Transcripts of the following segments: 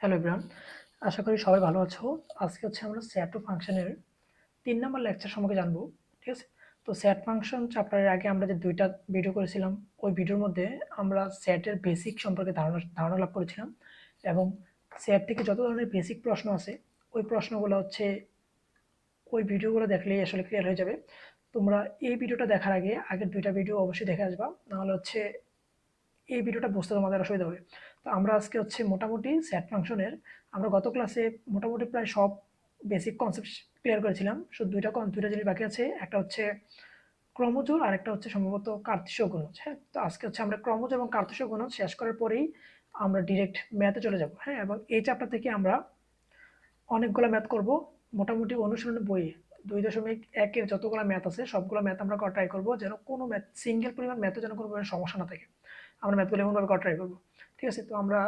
Hello everyone আশা করি সবাই ভালো আছো। আজকে হচ্ছে আমরা স্যাট ফাংশনের তিন নম্বর লেকচার সম্পর্কে জানব, ঠিক আছে? তো স্যাট ফাংশন চ্যাপ্টারের আগে আমরা যে দুইটা ভিডিও করেছিলাম, ওই ভিডিওর মধ্যে আমরা স্যাটের বেসিক সম্পর্কে ধারণা ধারণা লাভ করেছিলাম এবং স্যাট থেকে যত ধরনের বেসিক প্রশ্ন আছে ওই প্রশ্নগুলো হচ্ছে, ওই ভিডিওগুলো দেখলেই আসলে ক্লিয়ার হয়ে যাবে। তোমরা এই ভিডিওটা দেখার আগে আগের দুইটা ভিডিও অবশ্যই দেখে আসবা, নাহলে হচ্ছে এই ভিডিওটা বুঝতে তোমাদের অসুবিধা হবে। তো আমরা আজকে হচ্ছে মোটামুটি স্যাট ফাংশনের আমরা গত ক্লাসে মোটামুটি প্রায় সব বেসিক কনসেপ্ট ক্লিয়ার করেছিলাম। শুধু দুইটা দুইটা জিনিস বাকি আছে, একটা হচ্ছে ক্রমজোর আর একটা হচ্ছে সম্ভবত কার্তিসীয় গুণজ হ্যাঁ? তো আজকে হচ্ছে আমরা ক্রমজ এবং কার্তিসীয় গুণজ শেষ করার পরেই আমরা ডিরেক্ট ম্যাথে চলে যাব হ্যাঁ? এবং এই চ্যাপ্টার থেকে আমরা অনেকগুলো ম্যাথ করব, মোটামুটি অনুশীলনের বইয়ে দুই দশমিক একের যতগুলো ম্যাথ আছে, সবগুলো ম্যাথ আমরা ট্রাই করব যেন কোনো ম্যাথ সিঙ্গেল পরিমাণ ম্যাথে যেন কোনো সমস্যা না থাকে। আমরা ম্যাথগুলো এমনভাবে করা ট্রাই করব। ঠিক আছে, তো আমরা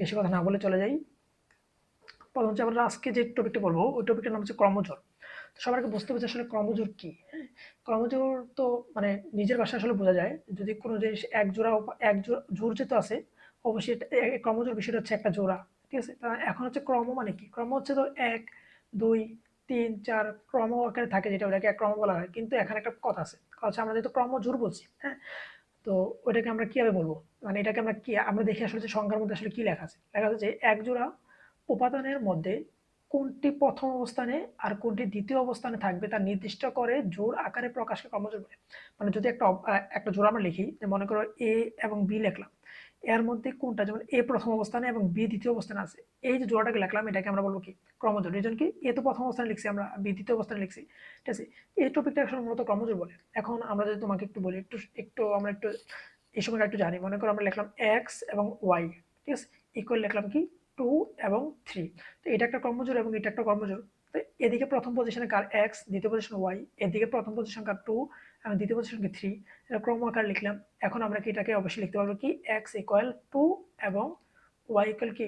বেশি কথা না বলে চলে যাই। প্রথম হচ্ছে আমরা আজকে যে টপিকটা বলব, ওই টপিকটার নাম হচ্ছে ক্রমজোর। তো সবার আগে বুঝতে পারছি আসলে ক্রমজোর কী? হ্যাঁ ক্রমজোর তো মানে নিজের ভাষায় আসলে বোঝা যায়। যদি কোনো জিনিস এক জোড়া এক জোড়া জোর যেহেতু আছে, অবশ্যই ক্রমজোর বিষয়টা হচ্ছে একটা জোড়া। ঠিক আছে তা এখন হচ্ছে ক্রম মানে কি? ক্রম হচ্ছে তো এক, দুই, তিন, চার, ক্রম আকারে থাকে যেটা ওটাকে ক্রম বলা হয়। কিন্তু এখানে একটা কথা আছে। কথা আমরা যেহেতু ক্রম জোর বলছি হ্যাঁ তো ওইটাকে আমরা কীভাবে বলব? মানে এটাকে আমরা কি, আমরা দেখি আসলে যে সংখ্যার মধ্যে আসলে কী লেখা আছে? লেখা আছে যে এক জোড়া উপাদানের মধ্যে কোনটি প্রথম অবস্থানে আর কোনটি দ্বিতীয় অবস্থানে থাকবে তা নির্দিষ্ট করে জোর আকারে প্রকাশকে কর্মজোর বলে। মানে যদি একটা একটা জোর আমরা লিখি, যে মনে করো এ এবং বি লিখলাম। এর মধ্যে কোনটা? যেমন এ প্রথম অবস্থানে এবং বি দ্বিতীয় অবস্থানে আছে। এই যে জোড়াটাকে লিখলাম, এটাকে আমরা বলব কি? ক্রমজোর রিজন কি? এ তো প্রথম অবস্থানে লিখছি আমরা, বি দ্বিতীয় অবস্থানে লিখছি। ঠিক আছে? এই টপিকটা আসলে মূলত ক্রমজোর বলে। এখন আমরা যদি তোমাকে একটু বলি, একটু একটু আমরা একটু, এই সময়টা একটু জানি। মনে করো আমরা লিখলাম এক্স এবং ওয়াই ঠিক আছে? ইকুয়াল লিখলাম কি? টু এবং থ্রি তো এটা একটা কর্মজোর এবং এটা একটা কর্মজোর তো এদিকে প্রথম পজিশনে কার এক্স দ্বিতীয় পজিশন ওয়াই এদিকে প্রথম পজিশন কার টু এবং দ্বিতীয় পজিশন কি থ্রি এটা ক্রম আকার লিখলাম। এখন আমরা কি এটাকে অবশ্যই লিখতে পারব কি? এক্স ইকুয়াল টু এবং ওয়াই ইকুয়াল কি?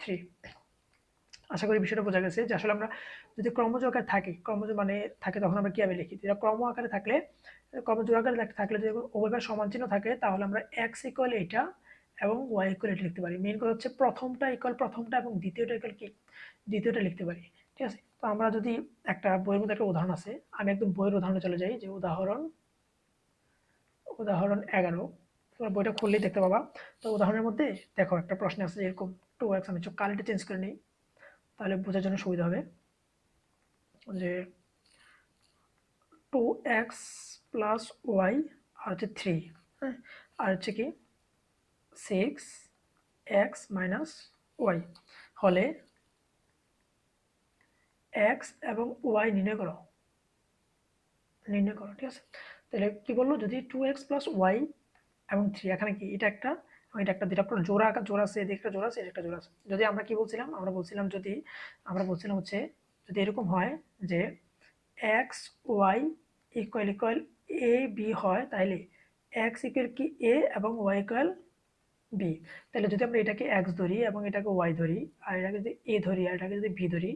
থ্রি আশা করি বিষয়টা বোঝা গেছে যে আসলে আমরা যদি ক্রমজ আকারে থাকি ক্রমজ মানে থাকে তখন আমরা কীভাবে লিখি? যেটা ক্রম আকারে থাকলে ক্রমজোর আকারে থাকলে যদি উভয়বার সমান চিহ্ন থাকে, তাহলে আমরা এক্স ইকুয়াল এইটা এবং ওয়াই ইকুয়াল এটা লিখতে পারি। মেন কথা হচ্ছে প্রথমটা ইকুয়াল প্রথমটা এবং দ্বিতীয়টা ইকুয়াল কি? দ্বিতীয়টা লিখতে পারি। ঠিক আছে? তো আমরা যদি একটা বইয়ের মধ্যে একটা উদাহরণ আছে, আমি একদম বইয়ের উদাহরণে চলে যাই, যে উদাহরণ উদাহরণ এগারো। তোমরা বইটা খুললেই দেখতে পাবা। তো উদাহরণের মধ্যে দেখো, একটা প্রশ্ন আছে যে এরকম টু এক্স আমি কালিটা চেঞ্জ করে নিই, তাহলে বোঝার জন্য সুবিধা হবে যে টু এক্স প্লাস ওয়াই আর হচ্ছে থ্রি হ্যাঁ? আর হচ্ছে কি সিক্স এক্স মাইনাস ওয়াই হলে এক্স এবং ওয়াই নির্ণয় করো। নির্ণয় করো, ঠিক আছে? তাহলে কি বলল? যদি টু এক্স প্লাস ওয়াই এবং থ্রি এখানে কি? এটা একটা এটা একটা দুটা জোড়া জোড়া আছে, এদিকে একটা জোড়া আছে একটা জোড়া আছে। যদি আমরা কি বলছিলাম? আমরা বলছিলাম যদি, আমরা বলছিলাম হচ্ছে, যদি এরকম হয় যে X Y equal equal A B হয় তাহলে এক্স ইকুয়াল কি? এ এবং ওয়াই ইকুয়াল বি তাহলে যদি আমরা এটাকে এক্স ধরি এবং এটাকে ওয়াই ধরি, আর এটাকে যদি এ ধরি, আর এটাকে যদি বি ধরি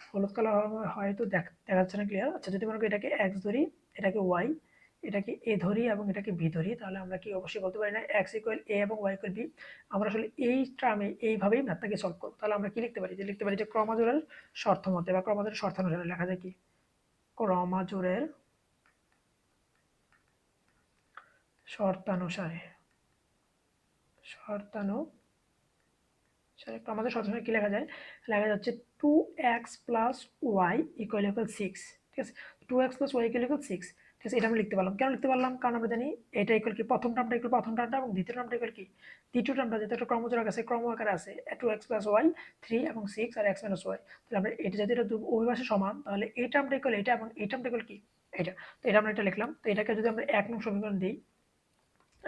হলুদ কালার হয়তো দেখা যাচ্ছে না ক্লিয়ার আচ্ছা যদি মনে করি এটাকে এক্স ধরি, এটাকে ওয়াই এটাকে এ ধরি এবং এটাকে বি ধরি, তাহলে আমরা কি অবশ্যই বলতে পারি না এক্স ইকুয়াল এ এবং ওয়াই ইকুয়াল বি আমরা আসলে এই ট্রামে এইভাবেই ম্যাথটাকে সলভ করব। তাহলে আমরা কি লিখতে পারি? যে লিখতে পারি যে ক্রমাজোরের শর্ত মতে বা ক্রমাজোরের শর্তানুসারে লেখা যায় কি? ক্রমাজোরের শর্তানুসারে শর্তানু আমাদের শর্তানুসারে কী লেখা যায়? লেখা যাচ্ছে two X plus Y equal equal six ঠিক আছে? Two X plus Y equal equal six ঠিক আছে? এটা আমি লিখতে পারলাম। কেন লিখতে পারলাম? কারণ আমরা জানি এটা ইকুয়াল কি? প্রথম টার্মটা ইকুয়াল প্রথম টার্মটা এবং দ্বিতীয় টার্মটা ইকুয়াল কি? দ্বিতীয় টার্মটা যেটা একটা ক্রমজোর আছে, ক্রম আকারে আছে two X plus Y three এবং সিক্স আর এক্স মাইনাস ওয়াই তাহলে আমরা এটা যদি এটা উভয় সমান, তাহলে এই টার্মটা ইকুয়াল এটা এবং এই টার্মটা ইকুয়াল কি? এটা। তো এটা আমরা এটা লিখলাম। তো এটাকে যদি আমরা এক নং সমীকরণ দিই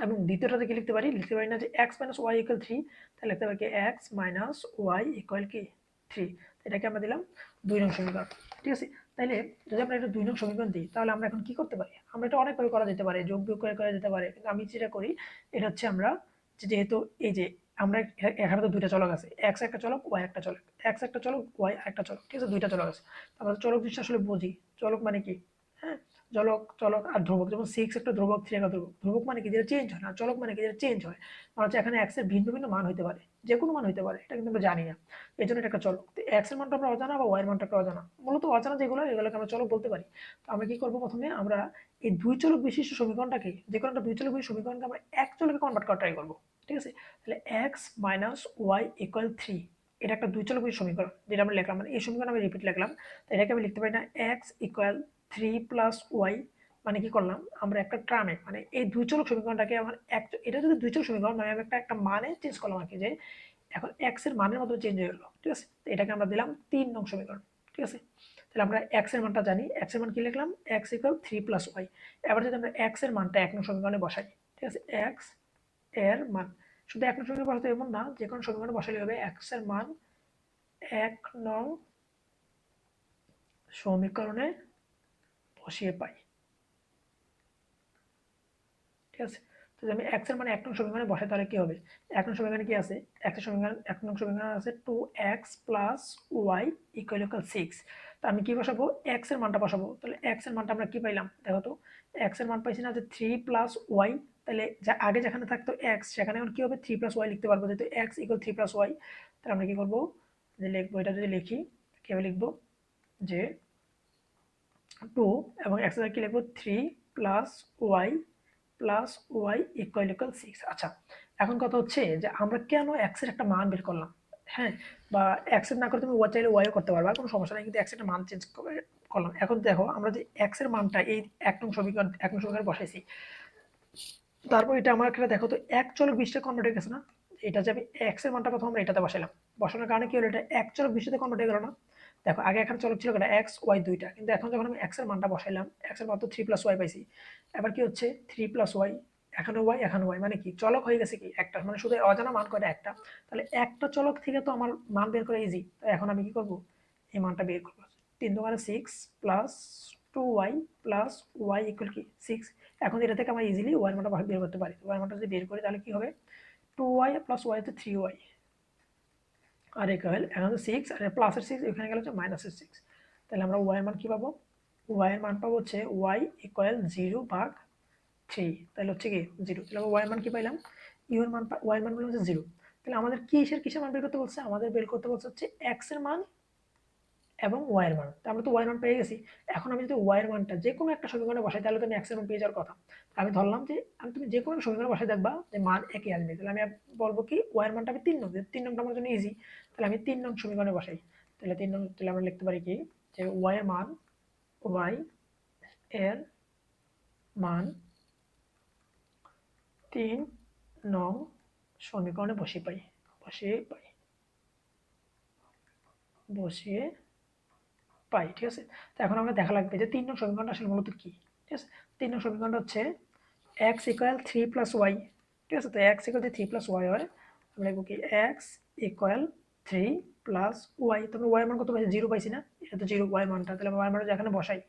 এবং দ্বিতীয়টাতে কি লিখতে পারি? লিখতে পারি না যে X minus Y equal three তাহলে লিখতে পারি কি এক্স মাইনাস ওয়াই ইকুয়াল কি থ্রি এটাকে আমরা দিলাম দুই নং সমীকরণ। ঠিক আছে? তাইলে যদি আমরা এটা দুই নং সমীকরণ দিই, তাহলে আমরা এখন কি করতে পারি? আমরা এটা অনেকভাবে করা যেতে পারে, যোগ বিয়োগ করে করা যেতে পারে। কিন্তু আমি যেটা করি, এটা হচ্ছে আমরা যেহেতু এই যে আমরা এখানে তো দুইটা চলক আছে এক্স একটা চলক ওয়াই একটা চলক। এক্স একটা চলক ওয়াই একটা চলক। ঠিক আছে? দুইটা চলক আছে। আমরা চলক জিনিসটা আসলে বুঝি। চলক মানে কি? হ্যাঁ? জলক চলক আর ধ্রুবক। যেমন সিক্স একটা ধ্রুবক থ্রি একটা ধ্রুবক। ধ্রুবক মানে কি? যেটা চেঞ্জ হয় না, চলক মানে কি? যেটা চেঞ্জ হয়। মানে হচ্ছে এখানে এক্সের ভিন্ন ভিন্ন মান হতে পারে। যে কোনো মান হতে পারে, এটা কিন্তু আমরা জানি না। এই জন্য এটা একটা চলক। তো এক্সের মানটা আমরা অজানা বা ওয়াই এর মানটা একটা অজানা? মূলত অজানা যেগুলো, এগুলোকে আমরা চলক বলতে পারি। তো আমরা কি করব প্রথমে? আমরা এই দুই চলক বিশিষ্ট সমীকরণটাকে, যে কোনো একটা দুই চলক বিশিষ্ট সমীকরণকে আমরা এক চলকে কনভার্ট করার ট্রাই করব। ঠিক আছে? তাহলে X minus Y equal three এটা একটা দুই চলক বিশিষ্ট সমীকরণ, যেটা আমরা লিখলাম। মানে এই সমীকরণ আমি রিপিট লিখলাম। তো এটাকে আমি লিখতে পারি না X equal three plus Y মানে কি করলাম? আমরা একটা ট্রামে মানে এই দুই চলক সমীকরণটাকে আমার এক, এটা যদি দুই চলক সমীকরণ মানে আমি একটা একটা মানে চেঞ্জ করলাম আর কি যে এখন এক্সের মানের মতো চেঞ্জ হয়ে গেলো, ঠিক আছে? এটাকে আমরা দিলাম তিন নং সমীকরণ, ঠিক আছে? তাহলে আমরা এক্সের মানটা জানি এক্সের মান কি লিখলাম? X equal three plus Y এবার যদি আমরা এক্সের মানটা এক নং সমীকরণে বসাই, ঠিক আছে? এক্সের মান, শুধু এক নং সমীকরণে বসাতে এমন না, যে কোনো সমীকরণে বসালে হবে এক্সের মান এক নং সমীকরণে বসিয়ে পাই। ঠিক আছে? তো আমি এক্সের মানে এক নং সমীকরণে বসাই, তাহলে কি হবে? এক নং সমীকরণে কি আছে? এক নং সমীকরণ, এক নং সমীকরণে আছে two X plus Y equal equal six তো আমি কি বসাবো? এক্সের মানটা বসাবো। তাহলে এক্সের মানটা আমরা কি পাইলাম? দেখো তো এক্সের মান পাইছি না যে থ্রি প্লাস ওয়াই তাহলে যা, আগে যেখানে থাকতো এক্স সেখানে এখন কি হবে? থ্রি প্লাস ওয়াই লিখতে পারব। যেহেতু X equal three plus Y তাহলে আমরা কি করব? যে লিখব, এটা যদি লিখি, কীভাবে লিখব? যে টু এবং এক্স কি লিখব? Three plus Y plus Y equal equal six আচ্ছা এখন কথা হচ্ছে যে আমরা কেন এক্সের একটা মান বের করলাম? হ্যাঁ বা এক্সের না করে তুমি ওয়াই চাইলে ওয়াইও করতে পারবা, কোনো সমস্যা নেই, কিন্তু এক্সের একটা মান চেঞ্জ করলাম। এখন দেখো, আমরা যে এক্সের মানটা এই এক নং সমীকরণ, এক নং সমীকরণ বসাইছি, তারপর এটা আমার এখানে দেখো তো এক চলক বিশটা কনভার্ট হয়ে গেছে না? এটা যে আমি এক্সের মানটা প্রথম আমরা এটাতে বসাইলাম। বসানোর কারণে কি হলো? এটা এক চলক বিশটাতে কনভার্ট হয়ে গেল না? দেখো, আগে এখানে চলক ছিল এটা এক্স ওয়াই দুইটা। কিন্তু এখন যখন আমি এক্সের মানটা বসাইলাম এক্সের মান তো থ্রি প্লাস ওয়াই পাইছি। এবার কি হচ্ছে? থ্রি প্লাস ওয়াই এখানে ওয়াই এখানে ওয়াই মানে কি? চলক হয়ে গেছে কি? একটা। মানে শুধু অজানা মান করে একটা। তাহলে একটা চলক থেকে তো আমার মান বের করে ইজি তো এখন আমি কি করব? এই মানটা বের করব। তিন দোকানে six plus two Y plus Y equal কি? সিক্স এখন এটা থেকে আমরা ইজিলি ওয়াই মানটা বের করতে পারি। ওয়াই মানটা যদি বের করি, তাহলে কি হবে? টু ওয়াই প্লাস ওয়াই তো থ্রি ওয়াই আর ইকুয়াল এখন হচ্ছে সিক্স আর প্লাসের সিক্স এখানে গেলে হচ্ছে মাইনাসের সিক্স তাহলে আমরা ওয়াই মান কী পাবো? ওয়াইয়ের মান পাবো হচ্ছে ওয়াই ইকুয়াল জিরো ভাগ থ্রি তাহলে হচ্ছে কি? জিরো তাহলে ওয়াই মান কী পাইলাম? ইউর মান ওয়াই মান হচ্ছে জিরো তাহলে আমাদের কিসের কিসের মান বের করতে বলছে? আমাদের বের করতে বলছে হচ্ছে এক্সের মান এবং ওয়াই এর মান। তো আমরা তো ওয়াই মান পেয়ে গেছি। এখন আমি যদি ওয়াই মানটা যে কোনো একটা সমীকরণে বসাই, তাহলে তো এক্স পেয়ে যাওয়ার কথা। আমি ধরলাম যে, আমি তুমি যে কোনো সমীকরণে বসাই দেখবা যে মান একই আসবে। তাহলে আমি বলব কি ওয়াই এর মানটা আমি তিন নং। তিন নংটা আমার জন্য ইজি তাহলে আমি তিন নং সমীকরণে বসাই। তাহলে তিন নং, তাহলে আমরা লিখতে পারি কি, যে ওয়াই মান ওয়াই এর মান তিন নং সমীকরণে বসিয়ে পাই। বসিয়ে পাই। বসিয়ে পাই, ঠিক আছে? তো এখন আমরা দেখা লাগবে যে তিন নং সমীকরণটা আসলে মূলত কী, ঠিক আছে? তিন নং সমীকরণটা হচ্ছে X equal three plus Y ঠিক আছে? তো X equal three plus Y হয়, আমরা লিখব কি? X equal three plus Y তোমরা ওয়াই মান কত পাইছি? জিরো পাইছি না, এটা তো জিরো ওয়াই মানটা, তাহলে ওয়াই মানটা যেখানে বসাই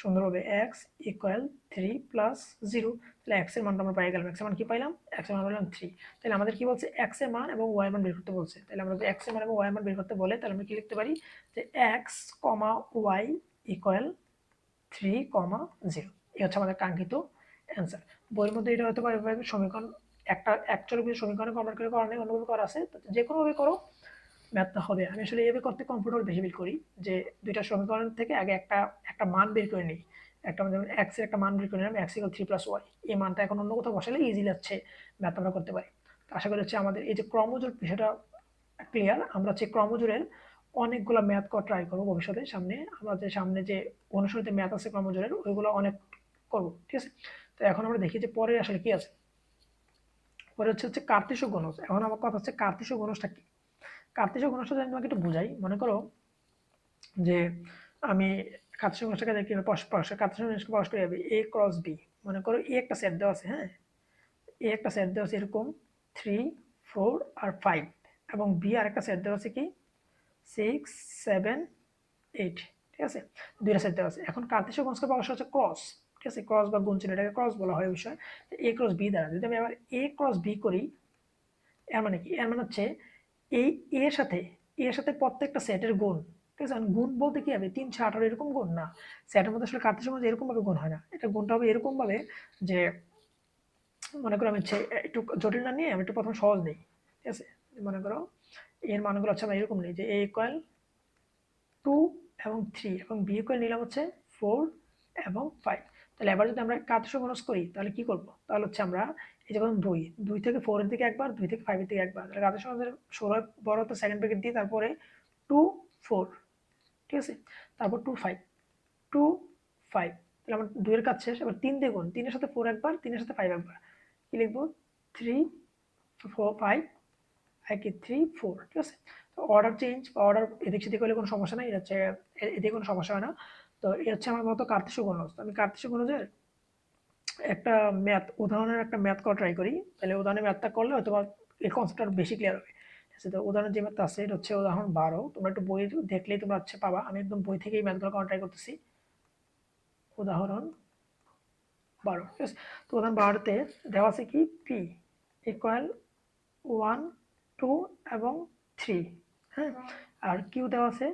সুন্দরভাবে X equal three plus zero তাহলে এক্সের মানটা আমরা পাই গেলাম। এক্সের মান কি পাইলাম? এক্সের মান পেলাম থ্রি তাহলে আমাদের কি বলছে? এক্সের মান এবং ওয়াই মান বের করতে বলছে। তাহলে আমরা যদি এক্সের মান এবং ওয়াই মান বের করতে বলে, তাহলে আমরা কি লিখতে পারি? যে X comma Y equal three comma zero এই হচ্ছে আমাদের কাঙ্ক্ষিত অ্যান্সার বইয়ের মধ্যে এটা হয়তো সমীকরণ, একটা অ্যাকচুয়ালি সমীকরণে কনভার্ট করে করা নেই, অন্যভাবে করা আছে। যে কোনোভাবে করো ম্যাথটা হবে। আমি আসলে এভাবে করতে কমফোর্টেবল বেশি ফিল করি যে দুইটা সমীকরণ থেকে আগে একটা একটা মান বের করে নিই। একটা যেমন এক্সের একটা মান বের করে নিলাম X equal three plus Y এই মানটা এখন অন্য কোথাও বসালে ইজি লাগছে ম্যাথ আমরা করতে পারি। তো আশা করি হচ্ছে আমাদের এই যে ক্রমজোর বিষয়টা ক্লিয়ার আমরা হচ্ছে ক্রমজোরের অনেকগুলো ম্যাথ করা ট্রাই করব ভবিষ্যতে সামনে। আমরা যে সামনে যে অনুসরিত ম্যাথ আছে ক্রমজোরের, ওইগুলো অনেক করব, ঠিক আছে? তো এখন আমরা দেখি যে পরে আসলে কি আছে। পরে হচ্ছে হচ্ছে কার্তিস গণজ। এখন আমার কথা হচ্ছে কার্তিস গণজটা কি? কার্তিস গণজটা যদি তোমাকে একটু বুঝাই। মনে করো যে আমি কার্তিস গণজটাকে দেখি পরস্পর কার্তিস গণজকে পরস্পর যাবে এ ক্রস বি মনে করো এ একটা সেট দেওয়া আছে হ্যাঁ? এ একটা সেট দেওয়া আছে এরকম থ্রি ফোর আর ফাইভ এবং বি আর একটা সেট দেওয়া আছে কি? সিক্স সেভেন এইট ঠিক আছে? দুইটা সেট দেওয়া আছে। এখন কার্তিস গণজকে পাওয়া হচ্ছে ক্রস ঠিক আছে? ক্রস বা গুণ এটাকে ক্রস বলা হয় বিষয়। এ ক্রস বি দ্বারা যদি আমি আবার এ ক্রস বি করি, এর মানে কি? এর মানে হচ্ছে এই, এর সাথে এর সাথে প্রত্যেকটা সেটের গুণ। ঠিক আছে? গুণ বলতে কি হবে তিন আঠারো এরকম গুণ? না। সেটার মধ্যে আসলে কাটতে সময় এরকমভাবে গুণ হয় না। এটা গুণটা হবে এরকমভাবে যে, মনে করো আমি একটু জটিল না নিয়ে আমি একটু প্রথম সহজ নিই। ঠিক আছে? মনে করো, এর মানগুলো হচ্ছে আমরা এরকম নিই যে এ ইকুয়াল টু এবং থ্রি এবং বি ইকুয়াল নিলাম হচ্ছে ফোর এবং ফাইভ তাহলে এবার যদি আমরা কাতস্য গুণস করি, তাহলে কি করব? তাহলে হচ্ছে আমরা এই যে প্রথম দুই দুই থেকে ফোরের দিকে একবার, দুই থেকে ফাইভের দিকে একবার। তাহলে গুণসের ষোলো বড় তো সেকেন্ড ব্রেকেট দিই তারপরে টু ফোর ঠিক আছে? তারপর টু ফাইভ টু ফাইভ তাহলে আমার দুইয়ের কাজ শেষ। এবার তিন দিয়ে গুণ, তিনের সাথে ফোর একবার, তিনের সাথে ফাইভ একবার। কি লিখব? থ্রি ফোর ফাইভ কি থ্রি ফোর ঠিক আছে? তো অর্ডার চেঞ্জ বা অর্ডার এদিক সেদিক হলে কোনো সমস্যা নেই। এটা হচ্ছে এদিকে কোনো সমস্যা হয় না। তো এটা হচ্ছে আমার মতো কার্তিক গণজ। আমি কার্তিক গণজের একটা ম্যাথ উদাহরণের একটা ম্যাথ করা ট্রাই করি। তাহলে উদাহরণের ম্যাথটা করলে হয়তো এই কনসেপ্টটা বেশি ক্লিয়ার হবে। আছে, তো উদাহরণের যে ম্যাথটা আছে, এটা হচ্ছে উদাহরণ বারো। তোমরা একটু বই দেখলেই তোমরা হচ্ছে পাবা। আমি একদম বই থেকেই ম্যাথগুলো করা ট্রাই করতেছি। উদাহরণ বারো তো উদাহরণ বারোতে দেওয়া আছে কি? পি ইকুয়াল ওয়ান টু এবং থ্রি হ্যাঁ? আর কিউ দেওয়া আছে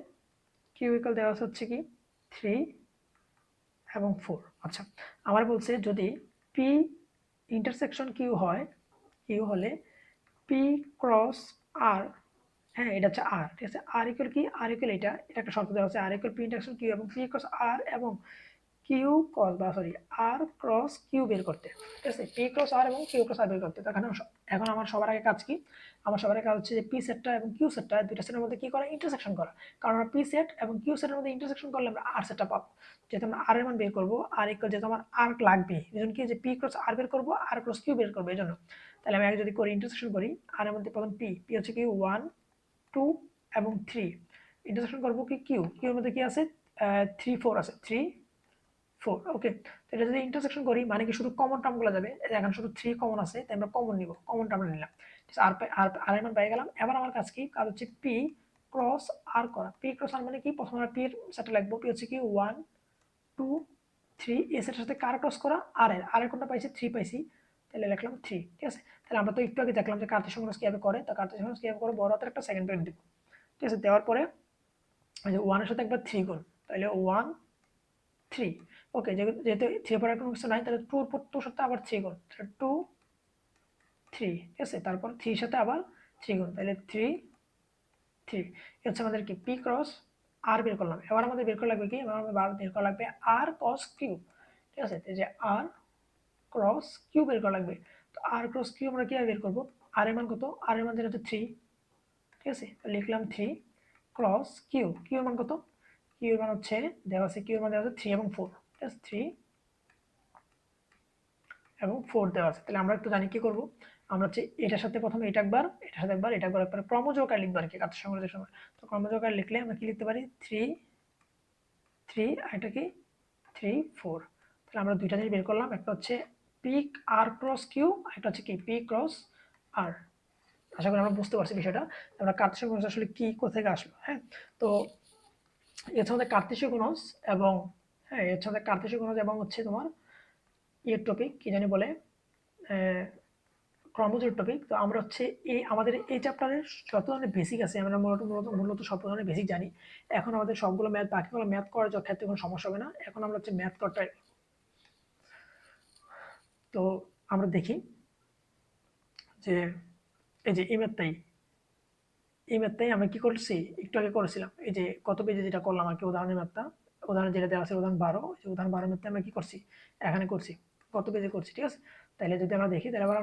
কিউ ইকুয়াল দেওয়া আছে হচ্ছে কি? থ্রি এবং ফোর আচ্ছা আমার বলছে, যদি পি ইন্টারসেকশন কিউ হয় কিউ হলে পি ক্রস আর হ্যাঁ এটা হচ্ছে আর ঠিক আছে? আর ইকুয়াল কি? আর ইকুয়াল এটা এটা একটা শর্ত দেওয়া আছে। R equal P intersection Q এবং পি ক্রস আর এবং কিউ ক্রস বা সরি আর ক্রস কিউ বের করতে। ঠিক আছে? পি ক্রস আর এবং কিউ ক্রস আর বের করতে। তো এখন আমার সবার আগে কাজ কি? আমার সবার আগে কাজ হচ্ছে যে পি সেটটা এবং কিউ সেটটা দুইটা সেটের মধ্যে কি করা? ইন্টারসেকশন করা। কারণ আমরা পি সেট এবং কিউ সেটের মধ্যে ইন্টারসেকশন করলে আমরা আর সেটটা পাবো। যেহেতু আমরা আর এর মান বের করব আর ইকুয়াল যেহেতু আমার আর লাগবে এই জন্য কি? যে পি ক্রস আর বের করব আর ক্রস কিউ বের করব, এই জন্য। তাহলে আমি আগে যদি করি ইন্টারসেকশন করি আর এর মধ্যে প্রথম পি পি হচ্ছে কি? ওয়ান টু এবং থ্রি ইন্টারসেকশন করব কি? কিউ কিউ এর মধ্যে কি আছে? থ্রি ফোর আছে। থ্রি ফোর ওকে এটা যদি ইন্টারসেকশন করি মানে কি শুধু কমন টার্মগুলো যাবে? এখানে শুধু থ্রি কমন আছে, তাই আমরা কমন নিব কমন টার্ম নিলাম। আর আর আর এর পেয়ে গেলাম। এবার আমার কাজ কি? কাজ হচ্ছে পি ক্রস আর করা। পি ক্রস আর মানে কি? প্রথমে আমরা এর সেটটা লিখব। পি হচ্ছে কি? ওয়ান টু থ্রি এ সেটের সাথে কার ক্রস করা? আর এর। আর এর কোনটা পাইছি? থ্রি পাইছি। তাহলে লিখলাম থ্রি ঠিক আছে? তাহলে আমরা তো একটু আগে দেখলাম যে কার্তিক সংগ্রহ কীভাবে করে। তো কার্তিক সংগ্রহ কীভাবে করে বড় হাতের একটা সেকেন্ড ব্রেক দিব। ঠিক আছে? দেওয়ার পরে ওয়ানের সাথে একবার থ্রি গুণ তাহলে ওয়ান থ্রি ওকে, যেহেতু থ্রি পরে কোনো কিছু নাই, তাহলে টুর পর টুর সাথে আবার থ্রি গুণ, তাহলে টু থ্রি ঠিক আছে? তারপর থ্রির সাথে আবার থ্রি গুণ, তাহলে থ্রি থ্রি হচ্ছে আমাদের কি? পি ক্রস আর বের করলাম। এবার আমাদের বের করা লাগবে কি? এবার আমাদের বার- করা লাগবে আর ক্রস কিউ ঠিক আছে? যে আর ক্রস কিউ বের করা লাগবে। তো আর ক্রস কিউ আমরা কীভাবে বের করব? আর এর মান কত? আর এর মান যেটা হচ্ছে থ্রি ঠিক আছে? লিখলাম থ্রি ক্রস কিউ কিউ মান কত? কিউ এর মান হচ্ছে, দেওয়া আছে কিউ মান দেওয়া আছে থ্রি এবং ফোর আছে থ্রি এবং ফোর দেওয়া আছে। তাহলে আমরা একটু জানি কি করব? আমরা হচ্ছে এটার সাথে প্রথমে এটা একবার, এটার সাথে একবার, এটা একবার একবার ক্রমযোগাকার লিখব আর কি কাজ সংগ্রহের সময়। তো ক্রমযোগাকার লিখলে আমরা কি লিখতে পারি? থ্রি থ্রি আর এটা কি? থ্রি ফোর তাহলে আমরা দুইটা জিনিস বের করলাম, একটা হচ্ছে পিক আর ক্রস কিউ আর একটা হচ্ছে কি পি ক্রস আর আশা করি আমরা বুঝতে পারছি বিষয়টা। আমরা গুণজ আসলে কি কোথা থেকে আসলো হ্যাঁ? তো কার্তেশীয় গুণজ এবং হ্যাঁ এর কার্তেশীয় এবং হচ্ছে তোমার ইয়ের টপিক কি জানি বলে ক্রমজোর টপিক তো আমরা হচ্ছে এই, আমাদের এই চ্যাপ্টারের যত ধরনের বেসিক আছে, আমরা মূলত মূলত মূলত সব ধরনের বেসিক জানি। এখন আমাদের সবগুলো ম্যাথ বাকিগুলো ম্যাথ করার ক্ষেত্রে কোনো সমস্যা হবে না। এখন আমরা হচ্ছে ম্যাথ করাটাই তো আমরা দেখি যে, এই যে এই ম্যাথটাই এই ম্যাথটাই আমরা কি করছি? একটু আগে করেছিলাম। এই যে কত পেজে যেটা করলাম আর কি, উদাহরণের ম্যাথটা উদাহরণ যেটা দেওয়া আছে, উদাহরণ বারো উদাহরণ বারো মধ্যে আমরা কী করছি? এখানে করছি, কত পেজে করছি, ঠিক আছে? তাহলে যদি আমরা দেখি, তাহলে আবার